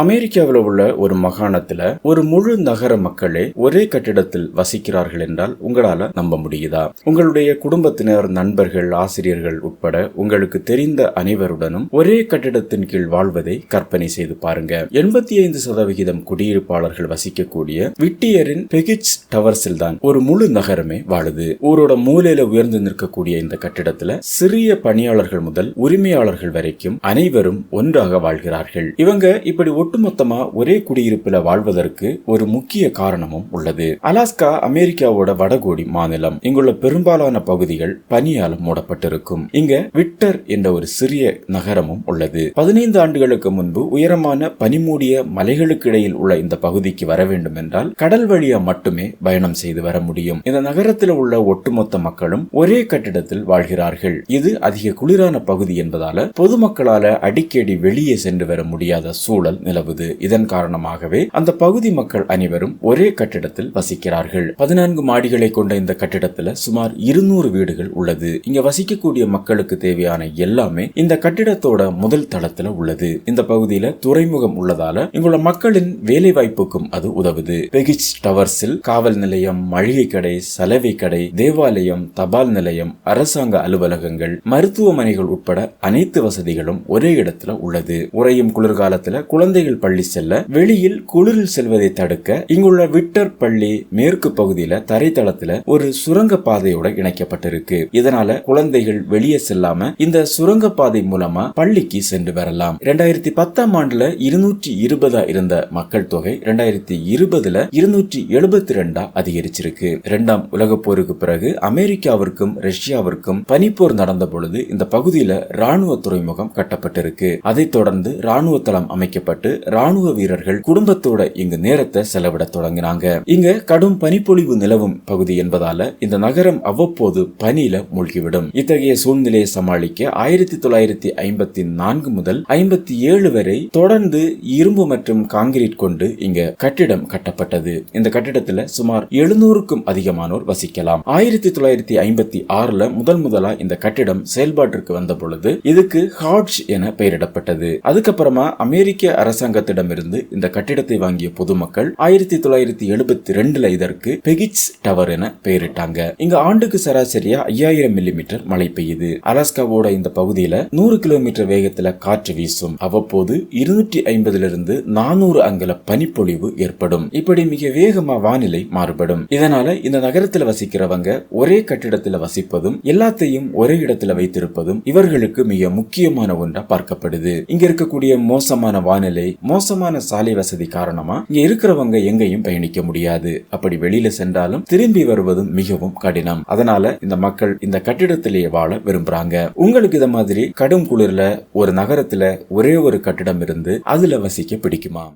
அமெரிக்காவில் உள்ள ஒரு மாகாணத்துல ஒரு முழு நகர மக்களே ஒரே கட்டிடத்தில் வசிக்கிறார்கள் என்றால் உங்களால நம்ப முடியுதா? உங்களுடைய குடும்பத்தினர் நண்பர்கள் ஆசிரியர்கள் உட்பட உங்களுக்கு தெரிந்த அனைவருடனும் ஒரே கட்டிடத்தின் கீழ் வாழ்வதை கற்பனை செய்து பாருங்க. எண்பத்தி ஐந்து சதவிகிதம் குடியிருப்பாளர்கள் வசிக்கக்கூடிய விட்டியரின் பெகிச் டவர்ஸில் தான் ஒரு முழு நகரமே வாழுது. ஊரோட மூலையில உயர்ந்து நிற்கக்கூடிய இந்த கட்டிடத்துல சிறிய பணியாளர்கள் முதல் உரிமையாளர்கள் வரைக்கும் அனைவரும் ஒன்றாக வாழ்கிறார்கள். இவங்க இப்படி ஒட்டுமொத்தமா ஒரே குடியிருப்புல வாழ்வதற்கு ஒரு முக்கிய காரணமும் உள்ளது. அலாஸ்கா அமெரிக்காவோட வடகோடி மாநிலம். இங்குள்ள பெரும்பாலான பகுதிகள் பனியால் மூடப்பட்டிருக்கும். இங்க விக்டர் என்ற ஒரு சிறிய நகரமும் உள்ளது. பதினைந்து ஆண்டுகளுக்கு முன்பு உயரமான பனிமூடிய மலைகளுக்கு இடையில் உள்ள இந்த பகுதிக்கு வர வேண்டும் என்றால் கடல் வழியா மட்டுமே பயணம் செய்து வர முடியும். இந்த நகரத்தில் உள்ள ஒட்டுமொத்த மக்களும் ஒரே கட்டிடத்தில் வாழ்கிறார்கள். இது அதிக குளிரான பகுதி என்பதால பொதுமக்களால அடிக்கடி வெளியே சென்று வர முடியாத சூழல் நிலவுது. இதன் காரணமாகவே அந்த பகுதி மக்கள் அனைவரும் ஒரே கட்டிடத்தில் வசிக்கிறார்கள். பதினான்கு மாடிகளை கொண்ட இந்த கட்டிடத்துல சுமார் இருநூறு வீடுகள் உள்ளது. இங்க வசிக்கக்கூடிய மக்களுக்கு தேவையான எல்லாமே இந்த கட்டிடத்தோட முதல் தளத்துல உள்ளது. இந்த பகுதியில துறைமுகம் உள்ளதால இங்குள்ள மக்களின் வேலை வாய்ப்புக்கும் அது உதவுது. பெகிச் டவர்ஸில் காவல் நிலையம் மளிகை கடை சலவை கடை தேவாலயம் தபால் நிலையம் அரசாங்க அலுவலகங்கள் மருத்துவமனைகள் உட்பட அனைத்து வசதிகளும் ஒரே இடத்துல உள்ளது. உறையும் குளிர்காலத்துல குழந்தைகள் பள்ளி செல்ல வெளியில் குளிரில் செல்வதை தடுக்க இங்குள்ள விட்டர் பள்ளி மேற்கு பகுதியில தரைத்தளத்துல ஒரு சுரங்க பாதையோட இணைக்கப்பட்டிருக்கு. இதனால குழந்தைகள் வெளியே செல்லாம இந்த சுரங்க பாதை மூலமா பள்ளிக்கு சென்று வரலாம். இரண்டாயிரத்தி பத்தாம் ஆண்டுல இருநூற்றி இருபதா இருந்த மக்கள் தொகை இரண்டாயிரத்தி இருபதுல இருநூற்றி எழுபத்தி ரெண்டா அதிகரிச்சிருக்கு. இரண்டாம் உலக போருக்கு பிறகு அமெரிக்காவிற்கும் ரஷ்யாவிற்கும் பனிப்போர் நடந்த பொழுது இந்த பகுதியில ராணுவ துறைமுகம் கட்டப்பட்டிருக்கு. அதைத் தொடர்ந்து ராணுவ தளம் அமைக்கப்பட்டு ராணுவ வீரர்கள் குடும்பத்தோட இங்கு நேரத்தை செலவிட தொடங்கினாங்க. இங்க கடும் பனிப்பொழிவு நிலவும் பகுதி என்பதால இந்த நகரம் அவ்வப்போது பனியில மூழ்கிவிடும். இத்தகைய சூழ்நிலையை சமாளிக்க ஆயிரத்தி தொள்ளாயிரத்தி ஐம்பத்தி நான்கு முதல் ஐம்பத்தி ஏழு வரை தொடர்ந்து இரும்பு மற்றும் காங்கிரீட் கொண்டு இங்க கட்டிடம் கட்டப்பட்டது. இந்த கட்டிடத்துல சுமார் எழுநூறுக்கும் அதிகமானோர் வசிக்கலாம். ஆயிரத்தி தொள்ளாயிரத்தி ஐம்பத்தி ஆறுல முதல் முதலா இந்த கட்டிடம் செயல்பாட்டிற்கு வந்த பொழுது இதுக்கு ஹாட்ஜ் என பெயரிடப்பட்டது. அதுக்கப்புறமா அமெரிக்க அரசு அரசாங்கத்திடமிருந்து இந்த கட்டிடத்தை வாங்கிய பொதுமக்கள் ஆயிரத்தி தொள்ளாயிரத்தி எழுபத்தி ரெண்டுல இதற்கு பெகிட்ஸ் டவர் என பெயரிட்டாங்க. இங்க ஆண்டுக்கு சராசரியா ஐயாயிரம் மில்லிமீட்டர் மழை பெய்யுது. அலாஸ்காவோட இந்த பகுதியில நூறு கிலோமீட்டர் வேகத்துல காற்று வீசும். அவ்வப்போது இருநூற்றி ஐம்பதுல இருந்து நானூறு அங்கல பனிப்பொழிவு ஏற்படும். இப்படி மிக வேகமா வானிலை மாறுபடும். இதனால இந்த நகரத்துல வசிக்கிறவங்க ஒரே கட்டிடத்துல வசிப்பதும் எல்லாத்தையும் ஒரே இடத்துல வைத்திருப்பதும் இவர்களுக்கு மிக முக்கியமான ஒன்றா பார்க்கப்படுது. இங்க இருக்கக்கூடிய மோசமான வானிலை மோசமான சாலை வசதி காரணமா இங்க இருக்கிறவங்க எங்கேயும் பயணிக்க முடியாது. அப்படி வெளியில சென்றாலும் திரும்பி வருவதும் மிகவும் கடினம். அதனால இந்த மக்கள் இந்த கட்டிடத்திலேயே வாழ விரும்புறாங்க. உங்களுக்கு இத மாதிரி கடும் குளிர்ல ஒரு நகரத்துல ஒரே ஒரு கட்டிடம் இருந்து அதுல வசிக்க பிடிக்குமா?